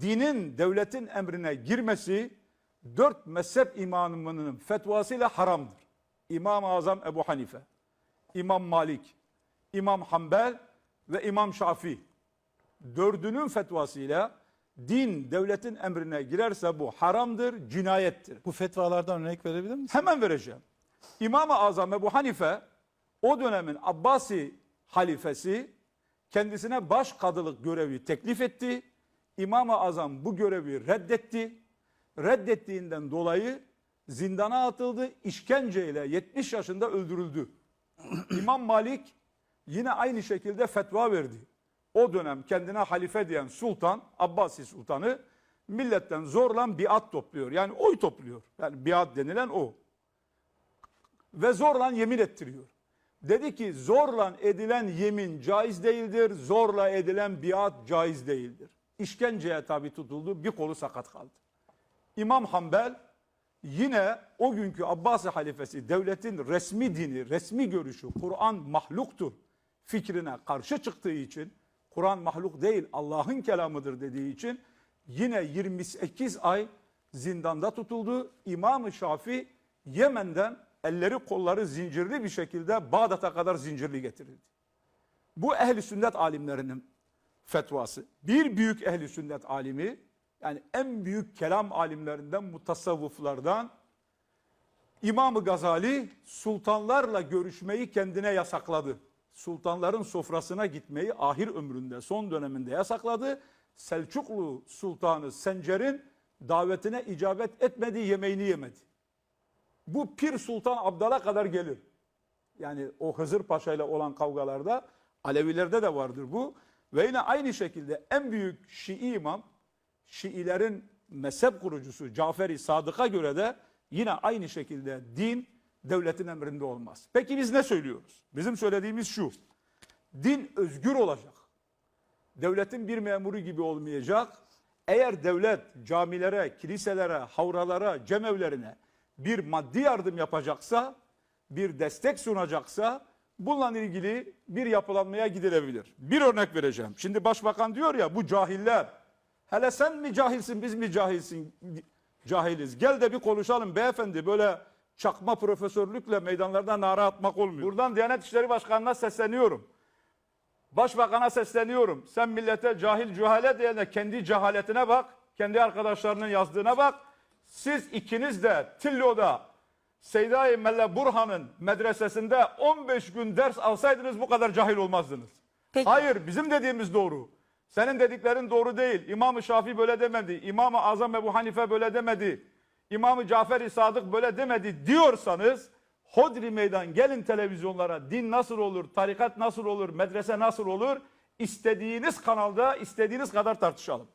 dinin devletin emrine girmesi dört mezhep imamının fetvasıyla haramdır. İmam-ı Azam Ebu Hanife, İmam Malik, İmam Hanbel ve İmam Şafii. Dördünün fetvasıyla din devletin emrine girerse bu haramdır, cinayettir. Bu fetvalardan örnek verebilir misiniz? Hemen vereceğim. İmam-ı Azam Ebu Hanife o dönemin Abbasi halifesi kendisine baş kadılık görevi teklif etti. İmam-ı Azam bu görevi reddetti. Reddettiğinden dolayı zindana atıldı. işkenceyle 70 yaşında öldürüldü. İmam Malik yine aynı şekilde fetva verdi. O dönem kendine halife diyen sultan, Abbasi sultanı milletten zorla biat topluyor. Yani oy topluyor. Yani biat denilen o. Ve zorla yemin ettiriyor. Dedi ki zorla edilen yemin caiz değildir, zorla edilen biat caiz değildir. İşkenceye tabi tutuldu, bir kolu sakat kaldı. İmam Hanbel yine o günkü Abbasi halifesi devletin resmi dini, resmi görüşü Kur'an mahluktur fikrine karşı çıktığı için Kur'an mahluk değil Allah'ın kelamıdır dediği için yine 28 ay zindanda tutuldu. İmam-ı Şafi Yemen'den elleri kolları zincirli bir şekilde Bağdat'a kadar zincirli getirildi. Bu ehli sünnet alimlerinin fetvası. Bir büyük ehli sünnet alimi yani en büyük kelam alimlerinden mutasavvıflardan İmam-ı Gazali sultanlarla görüşmeyi kendine yasakladı. Sultanların sofrasına gitmeyi ahir ömründe son döneminde yasakladı. Selçuklu Sultanı Sencer'in davetine icabet etmedi, yemeğini yemedi. Bu Pir Sultan Abdal'a kadar gelir. Yani o Hızır Paşa ile olan kavgalarda Alevilerde de vardır bu. Ve yine aynı şekilde en büyük Şii imam, Şiilerin mezhep kurucusu Caferi Sadık'a göre de yine aynı şekilde din devletin emrinde olmaz. Peki biz ne söylüyoruz? Bizim söylediğimiz şu. Din özgür olacak. Devletin bir memuru gibi olmayacak. Eğer devlet camilere, kiliselere, havralara, cemevlerine bir maddi yardım yapacaksa, bir destek sunacaksa bununla ilgili bir yapılanmaya gidilebilir. Bir örnek vereceğim. Şimdi başbakan diyor ya bu cahiller. Hele sen mi cahilsin biz mi cahilsin cahiliz. Gel de bir konuşalım beyefendi böyle çakma profesörlükle meydanlarda nara atmak olmuyor. Buradan Diyanet İşleri Başkanı'na sesleniyorum. Başbakan'a sesleniyorum. Sen millete cahil cühale diyene kendi cehaletine bak. Kendi arkadaşlarının yazdığına bak. Siz ikiniz de Tillo'da Seyda-i Melle Burhan'ın medresesinde 15 gün ders alsaydınız bu kadar cahil olmazdınız. Peki. Hayır bizim dediğimiz doğru. Senin dediklerin doğru değil. İmam-ı Şafii böyle demedi. İmam-ı Azam Ebu Hanife böyle demedi. İmam-ı Cafer-i Sadık böyle demedi diyorsanız Hodri meydan gelin televizyonlara din nasıl olur, tarikat nasıl olur, medrese nasıl olur istediğiniz kanalda istediğiniz kadar tartışalım.